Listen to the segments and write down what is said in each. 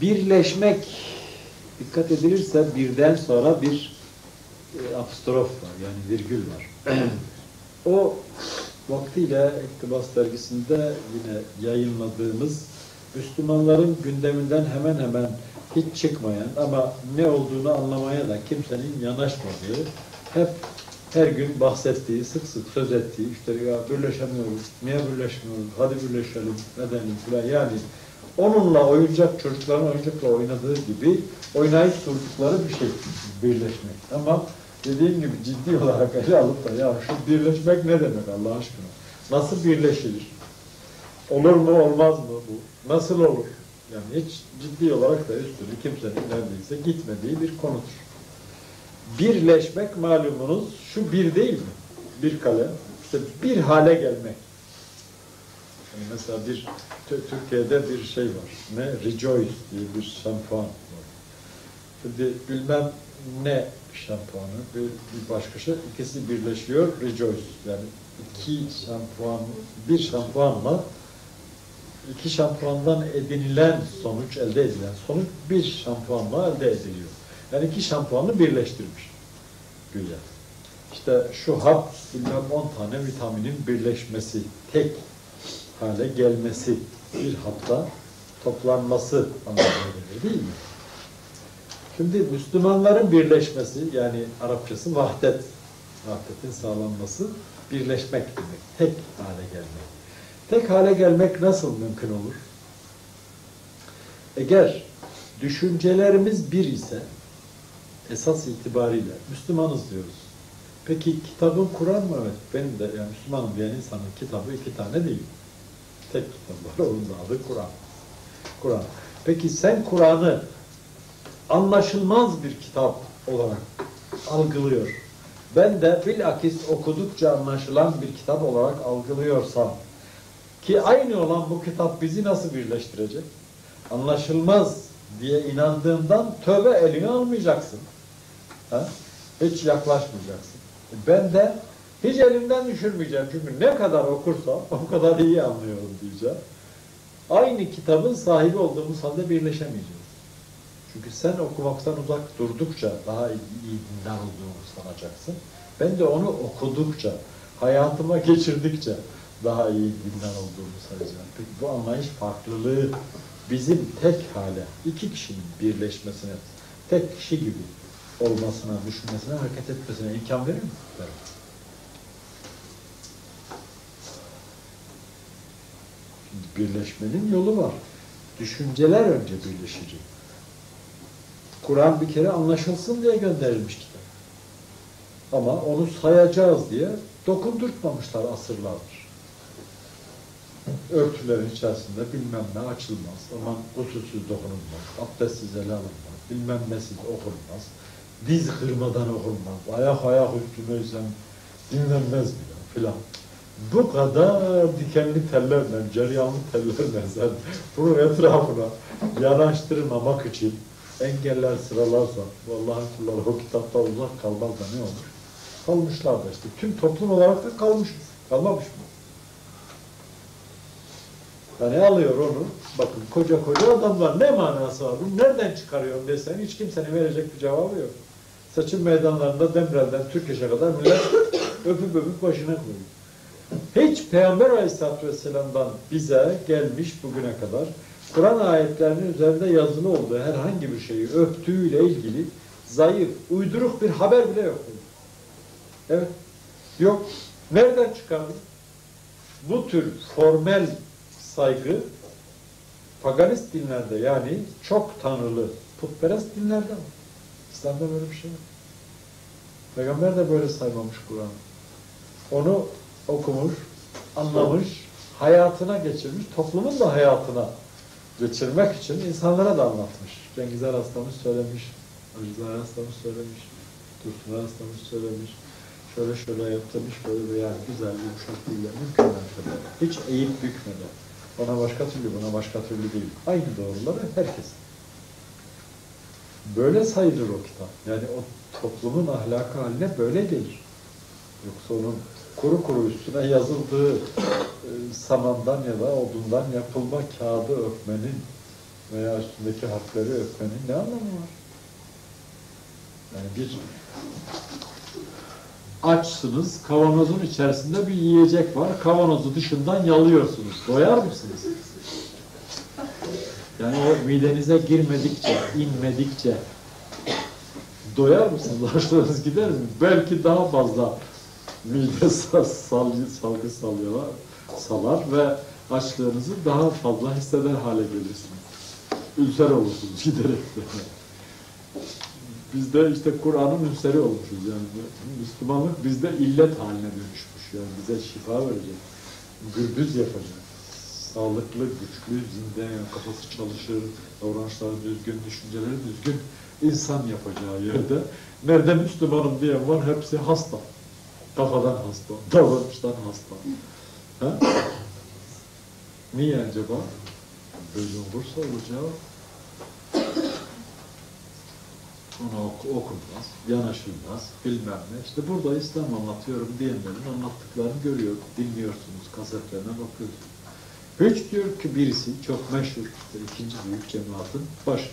Birleşmek dikkat edilirse birden sonra bir e, apostrof var yani virgül var. o vaktiyle İktibas dergisinde yine yayınladığımız Müslümanların gündeminden hemen hemen hiç çıkmayan ama ne olduğunu anlamaya da kimsenin yanaşmadığı, hep her gün bahsettiği, sık sık söz ettiği, işte ya birleşemiyoruz, niye birleşmiyoruz, hadi birleşelim, neden falan yani onunla oyuncak, çocukların oyuncakla oynadığı gibi oynayıp durdukları bir şey birleşmek. Ama dediğim gibi ciddi olarak ele alıp da ya şu birleşmek ne demek Allah aşkına? Nasıl birleşilir? Olur mu olmaz mı bu? Nasıl olur? Yani hiç ciddi olarak da üstüne kimsenin neredeyse gitmediği bir konudur. Birleşmek malumunuz şu bir değil mi? Bir kale. İşte bir hale gelmek. Yani mesela bir Türkiye'de bir şey var. Ne? Rejoice diye bir şampuan var. Şimdi bilmem ne şampuanı, bir, bir başka şey. ikisi birleşiyor. Rejoice. Yani iki şampuan, bir şampuanla iki şampuandan edinilen sonuç, elde edilen sonuç bir şampuanla elde ediliyor. Yani iki şampuanı birleştirmiş. Güya. İşte şu hap bilmem 10 tane vitaminin birleşmesi, tek hale gelmesi bir hapta toplanması anlamına gelir değil mi? Şimdi Müslümanların birleşmesi yani Arapçası vahdet, vahdetin sağlanması birleşmek demek, tek hale gelmek. Tek hale gelmek nasıl mümkün olur? Eğer düşüncelerimiz bir ise esas itibariyle Müslümanız diyoruz. Peki kitabın Kur'an mı? Evet. Benim de yani Müslümanım diyen insanın kitabı iki tane değil. Tek var. Onun adı Kur'an. Kur'an. Peki sen Kur'an'ı anlaşılmaz bir kitap olarak algılıyor. Ben de bilakis okudukça anlaşılan bir kitap olarak algılıyorsam ki aynı olan bu kitap bizi nasıl birleştirecek? Anlaşılmaz diye inandığından tövbe elini almayacaksın. Ha? Hiç yaklaşmayacaksın. Ben de hiç elimden düşürmeyeceğim. Çünkü ne kadar okursam o kadar iyi anlıyorum diyeceğim. Aynı kitabın sahibi olduğumuz halde birleşemeyeceğiz. Çünkü sen okumaktan uzak durdukça daha iyi dinler olduğunu sanacaksın. Ben de onu okudukça, hayatıma geçirdikçe daha iyi dinler olduğunu sayacağım. Peki bu anlayış farklılığı bizim tek hale, iki kişinin birleşmesine, tek kişi gibi olmasına, düşünmesine, hareket etmesine imkan verir mi? Şimdi birleşmenin yolu var. Düşünceler önce birleşecek. Kur'an bir kere anlaşılsın diye gönderilmiş kitap. Ama onu sayacağız diye dokundurtmamışlar asırlardır. Örtülerin içerisinde bilmem ne açılmaz, aman usulsüz dokunulmaz, abdestsiz ele alınmaz, bilmem nesiz okunmaz, diz kırmadan okunmaz, ayak ayak üstüneysem dinlenmez bile filan. Bu kadar dikenli tellerle, ceryanlı tellerle sen bunun etrafına yanaştırmamak için engeller sıralarsa, vallahi kulları o kitapta uzak kalmaz da ne olur? Kalmışlar da işte. Tüm toplum olarak da kalmışız. Kalmamış mı? Yani alıyor onu, bakın koca koca adamlar ne manası var? Bunu nereden çıkarıyorum desen hiç kimsenin verecek bir cevabı yok. Seçim meydanlarında Demirel'den Türkeş'e kadar millet öpüp öpüp başına koyuyor. Hiç Peygamber Aleyhisselatü Vesselam'dan bize gelmiş bugüne kadar Kur'an ayetlerinin üzerinde yazılı olduğu herhangi bir şeyi öptüğüyle ilgili zayıf, uyduruk bir haber bile yok. Evet. Yok. Nereden çıkardı? Bu tür formel saygı paganist dinlerde yani çok tanrılı putperest dinlerde var. İslam'da böyle bir şey yok. Peygamber de böyle saymamış Kur'an'ı. Onu okumuş, anlamış, hayatına geçirmiş, toplumun da hayatına geçirmek için insanlara da anlatmış. Cengiz Araslan'ı söylemiş, Aziz Araslan'ı söylemiş, Dursun Araslan'ı söylemiş. Şöyle şöyle yap demiş, böyle bir yani güzel, yumuşak dille mümkün mertebe. Hiç eğip bükmeden. Ona başka türlü, buna başka türlü değil. Aynı doğruları herkes. Böyle sayılır o kitap. Yani o toplumun ahlakı haline böyle gelir. Yoksa onun kuru kuru üstüne yazıldığı e, samandan ya da odundan yapılma kağıdı öpmenin veya üstündeki harfleri öpmenin ne anlamı var? Yani bir açsınız, kavanozun içerisinde bir yiyecek var, kavanozu dışından yalıyorsunuz. Doyar mısınız? Yani o midenize girmedikçe, inmedikçe doyar mısınız? Açlığınız gider mi? Belki daha fazla mide sal- salgı, salgı salıyorlar, salar ve açlığınızı daha fazla hisseder hale gelirsiniz. Ülser olursunuz giderek. Biz de işte Kur'an'ın ülseri olmuşuz yani. Müslümanlık bizde illet haline dönüşmüş yani. Bize şifa verecek. Gürbüz yapacak. Sağlıklı, güçlü, zinde, kafası çalışır, davranışları düzgün, düşünceleri düzgün insan yapacağı yerde nerede Müslümanım diyen var hepsi hasta. Kafadan hasta, davranıştan hasta. Ha? Niye acaba? Böyle olursa olacağı ona oku, okunmaz, yanaşılmaz, bilmem ne. İşte burada İslam anlatıyorum diyenlerin anlattıklarını görüyor, dinliyorsunuz, kasetlerine bakıyorsunuz. Hiç diyor ki birisi çok meşhur, işte ikinci büyük cemaatin baş.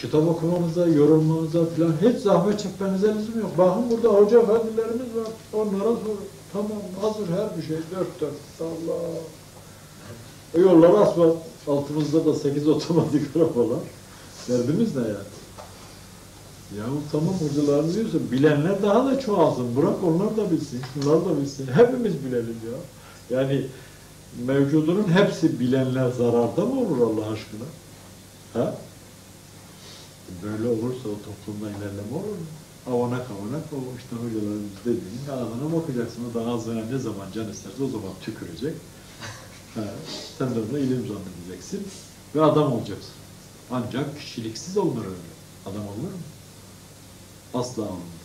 Kitap okumanıza, yorulmanıza falan hiç zahmet çekmenize lüzum yok. Bakın burada hoca efendilerimiz var. Onlara sor. Tamam, hazır her bir şey. Dört dört. Allah. E yollar asfalt. Altımızda da sekiz otomatik arabalar. Derdimiz ne yani? Yahu tamam hocalarımız diyorsa bilenler daha da çoğalsın. Bırak onlar da bilsin, şunlar da bilsin. Hepimiz bilelim ya. Yani mevcudunun hepsi bilenler zararda mı olur Allah aşkına? Ha? Böyle olursa o toplumda ilerleme olur mu? Avanak avanak o işte hocalarımız dediğinin ağzına bakacaksın. O da ağzına ne zaman can isterse o zaman tükürecek. Ha, sen de ona ilim zannedeceksin ve adam olacaksın. Ancak kişiliksiz olunur öyle. Adam olur mu? Asla olmaz.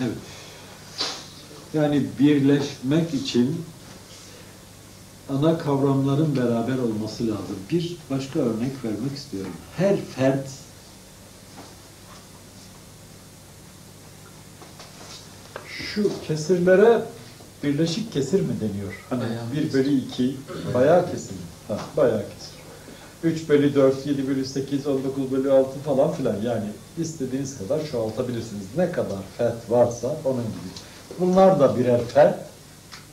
Evet. Yani birleşmek için ana kavramların beraber olması lazım. Bir başka örnek vermek istiyorum. Her fert şu kesirlere birleşik kesir mi deniyor? Hani Bayağı 1 kesir. bölü 2 bayağı kesir. Ha, bayağı kesir. 3 bölü 4, 7 bölü 8, 19 bölü 6 falan filan yani istediğiniz kadar çoğaltabilirsiniz. Ne kadar fert varsa onun gibi. Bunlar da birer fert.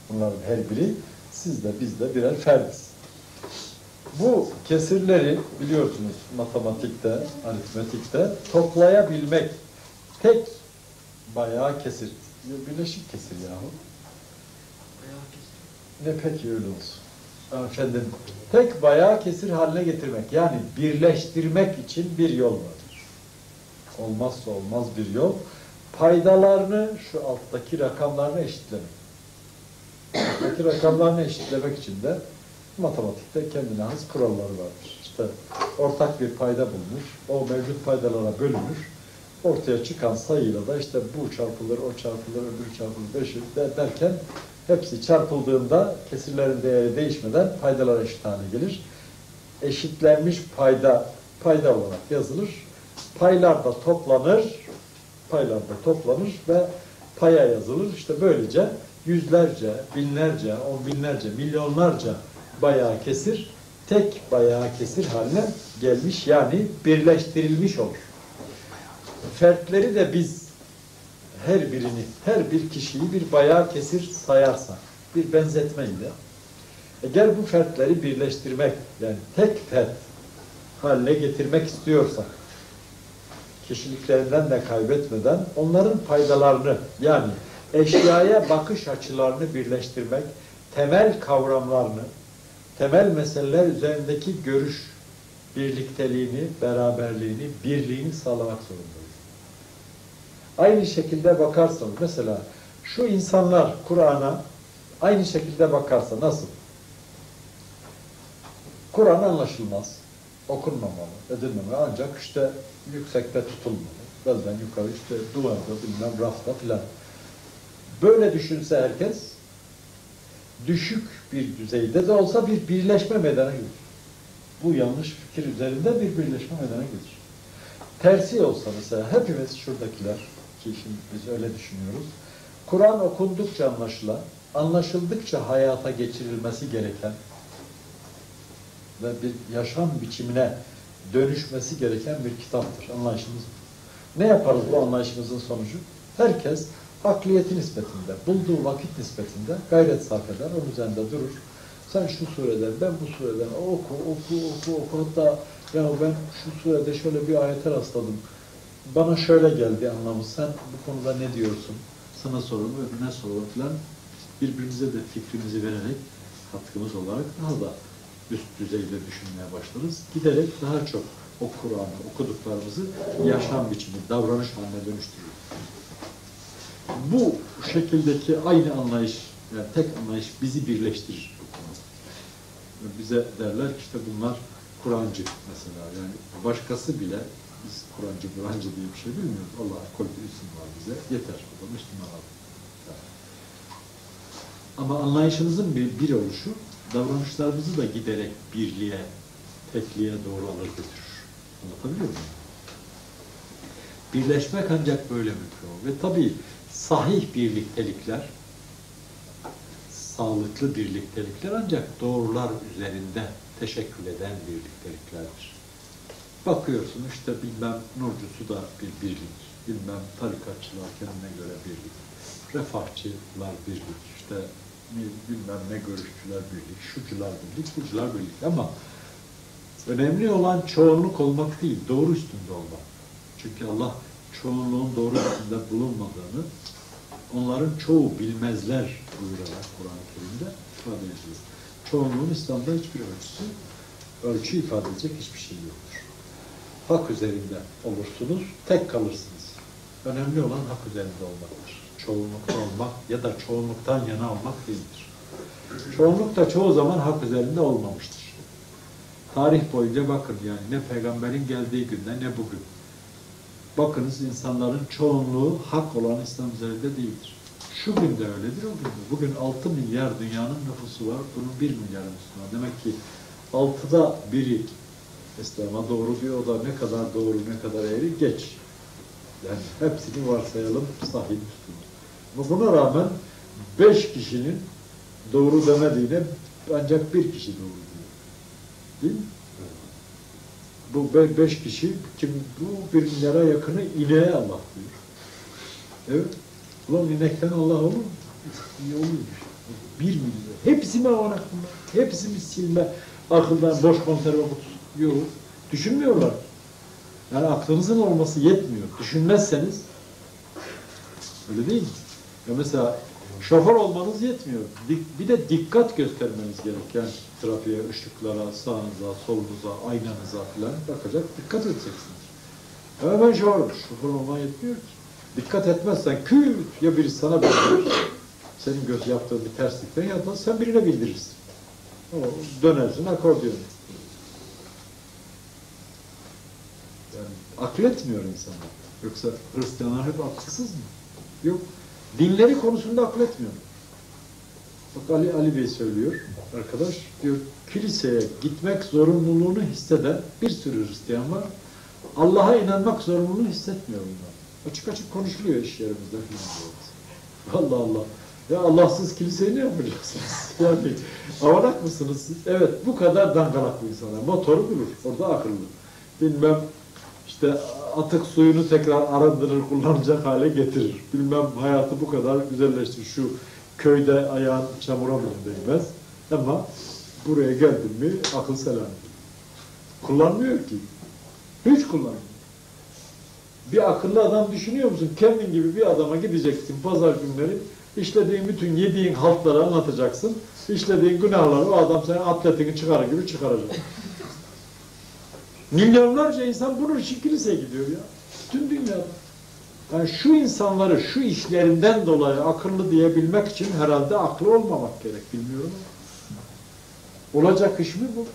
Bunların her biri siz de biz de birer ferdiz. Bu kesirleri biliyorsunuz matematikte, aritmetikte toplayabilmek tek bayağı kesir. Birleşik kesir yahu. Ne peki öyle olsun. Efendim, tek bayağı kesir haline getirmek, yani birleştirmek için bir yol vardır. Olmazsa olmaz bir yol. Paydalarını, şu alttaki rakamlarını eşitlemek. Alttaki rakamlarını eşitlemek için de matematikte kendine has kuralları vardır. İşte ortak bir payda bulunur, o mevcut paydalara bölünür. Ortaya çıkan sayıyla da işte bu çarpılır, o çarpılır, öbürü çarpılır, beşi de derken hepsi çarpıldığında kesirlerin değeri değişmeden paydalar eşit hale gelir. Eşitlenmiş payda payda olarak yazılır. Paylar da toplanır, paylar da toplanır ve paya yazılır. İşte böylece yüzlerce, binlerce, on binlerce, milyonlarca bayağı kesir tek bayağı kesir haline gelmiş yani birleştirilmiş olur. Fertleri de biz her birini, her bir kişiyi bir bayağı kesir sayarsak, bir benzetmeyle, eğer bu fertleri birleştirmek, yani tek fert haline getirmek istiyorsak, kişiliklerinden de kaybetmeden onların paydalarını, yani eşyaya bakış açılarını birleştirmek, temel kavramlarını, temel meseleler üzerindeki görüş birlikteliğini, beraberliğini, birliğini sağlamak zorundayız. Aynı şekilde bakarsanız mesela şu insanlar Kur'an'a aynı şekilde bakarsa nasıl? Kur'an anlaşılmaz, okunmamalı, edilmemeli ancak işte yüksekte tutulmalı. Bazen yukarı işte duvarda, bilmem rafta filan. Böyle düşünse herkes düşük bir düzeyde de olsa bir birleşme meydana gelir. Bu yanlış fikir üzerinde bir birleşme meydana gelir. Tersi olsa mesela hepimiz şuradakiler ki şimdi biz öyle düşünüyoruz. Kur'an okundukça anlaşılan, anlaşıldıkça hayata geçirilmesi gereken ve bir yaşam biçimine dönüşmesi gereken bir kitaptır. Anlayışımız. Ne yaparız bu anlayışımızın sonucu? Herkes akliyeti nispetinde, bulduğu vakit nispetinde gayret sarf eder, onun üzerinde durur. Sen şu sureden, ben bu sureden oku, oku, oku, oku. Hatta ya ben şu surede şöyle bir ayete rastladım. Bana şöyle geldi anlamı. Sen bu konuda ne diyorsun? Sana soralım, öbürüne soralım falan. Birbirimize de fikrimizi vererek katkımız olarak daha da üst düzeyde düşünmeye başlarız. Giderek daha çok o Kur'an'ı, okuduklarımızı yaşam biçimi, davranış haline dönüştürürüz. Bu şekildeki aynı anlayış, yani tek anlayış bizi birleştirir. Bize derler işte bunlar Kur'ancı mesela. Yani başkası bile biz Kur'ancı, Kur'ancı diye bir şey bilmiyoruz. Allah koyduğu isim var bize. Yeter. O da Müslüman adı. Ama anlayışımızın bir, bir oluşu davranışlarımızı da giderek birliğe, tekliğe doğru alır götürür. Anlatabiliyor muyum? Birleşmek ancak böyle mümkün. Ve tabii sahih birliktelikler, sağlıklı birliktelikler ancak doğrular üzerinde teşekkül eden birlikteliklerdir. Bakıyorsun işte bilmem Nurcusu da bir birlik, bilmem tarikatçılar kendine göre birlik, refahçılar birlik, işte bilmem ne görüşçüler birlik, şucular birlik, bucular birlik ama önemli olan çoğunluk olmak değil, doğru üstünde olmak. Çünkü Allah çoğunluğun doğru üstünde bulunmadığını, onların çoğu bilmezler buyurarak Kur'an-ı Kerim'de ifade ediyor. Çoğunluğun İslam'da hiçbir ölçüsü, ölçü ifade edecek hiçbir şey yoktur. Hak üzerinde olursunuz, tek kalırsınız. Önemli olan hak üzerinde olmaktır. Çoğunlukta olmak ya da çoğunluktan yana olmak değildir. Çoğunluk da çoğu zaman hak üzerinde olmamıştır. Tarih boyunca bakın yani ne peygamberin geldiği günde ne bugün. Bakınız insanların çoğunluğu hak olan İslam üzerinde değildir. Şu gün de öyledir o gün. Bugün 6 milyar dünyanın nüfusu var. Bunun 1 milyar Müslüman. Demek ki 6'da biri İslam'a doğru diyor. O da ne kadar doğru ne kadar eğri geç. Yani hepsini varsayalım sahih Müslüman. Ama buna rağmen 5 kişinin doğru demediğine ancak bir kişi doğru diyor. Değil mi? Bu be- beş kişi, kim bu milyara yakını ineğe Allah diyor. Evet. Ulan inekten Allah olur mu? Olurmuş. Bir milyar. Hepsi mi aklında? Hepsi mi silme akıldan boş konserve kutusu? Yok. Düşünmüyorlar. Yani aklınızın olması yetmiyor. Düşünmezseniz öyle değil mi? Ya mesela şoför olmanız yetmiyor. Bir de dikkat göstermeniz gerek. Yani trafiğe, ışıklara, sağınıza, solunuza, aynanıza falan bakacak, dikkat edeceksiniz. Ama ben şoförüm. Şoför olman yetmiyor ki. Dikkat etmezsen küt ya birisi sana bildirir. Senin göz yaptığın bir terslikten ya da sen birine bildirirsin. O dönersin akordiyon. Yani akıl etmiyor insanlar. Yoksa Hristiyanlar hep akılsız mı? Yok. Dinleri konusunda akıl etmiyor. Bak Ali, Ali Bey söylüyor, arkadaş diyor, kiliseye gitmek zorunluluğunu hisseden bir sürü Hristiyan var. Allah'a inanmak zorunluluğunu hissetmiyor bunlar. Açık açık konuşuluyor iş yerimizde. Allah Allah. Ya Allahsız kiliseyi ne yapacaksınız? Yani avanak mısınız siz? Evet bu kadar dangalaklı insanlar. Motoru bulur. Orada akıllı. Bilmem işte atık suyunu tekrar arındırır, kullanacak hale getirir. Bilmem hayatı bu kadar güzelleştirir. Şu köyde ayağın çamura bile değmez. Ama buraya geldin mi akıl selam. Kullanmıyor ki. Hiç kullanmıyor. Bir akıllı adam düşünüyor musun? Kendin gibi bir adama gideceksin pazar günleri işlediğin bütün yediğin haltları anlatacaksın. İşlediğin günahları o adam senin atletini çıkarır gibi çıkaracak. Milyonlarca insan bunun için kiliseye gidiyor ya. Tüm dünyada. Yani şu insanları şu işlerinden dolayı akıllı diyebilmek için herhalde aklı olmamak gerek. Bilmiyorum. Olacak iş mi bu?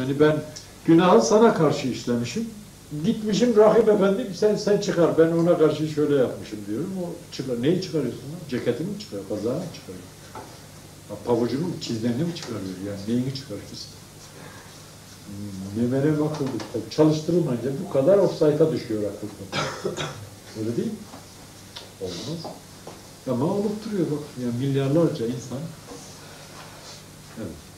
Yani ben günahı sana karşı işlemişim. Gitmişim rahip efendim sen sen çıkar ben ona karşı şöyle yapmışım diyorum. O çıkar. Neyi çıkarıyorsun lan? Ceketini mi çıkarıyor? Kazağını çıkarıyor? Ha, Pabucunu mu, mi çıkarıyor? Yani neyini çıkarıyorsun? Memene bakıldı. Tabii Çalıştırılmayınca bu kadar offside'a düşüyor akıl. Öyle değil mi? Olmaz. Ama olup duruyor bak. Yani milyarlarca insan Evet.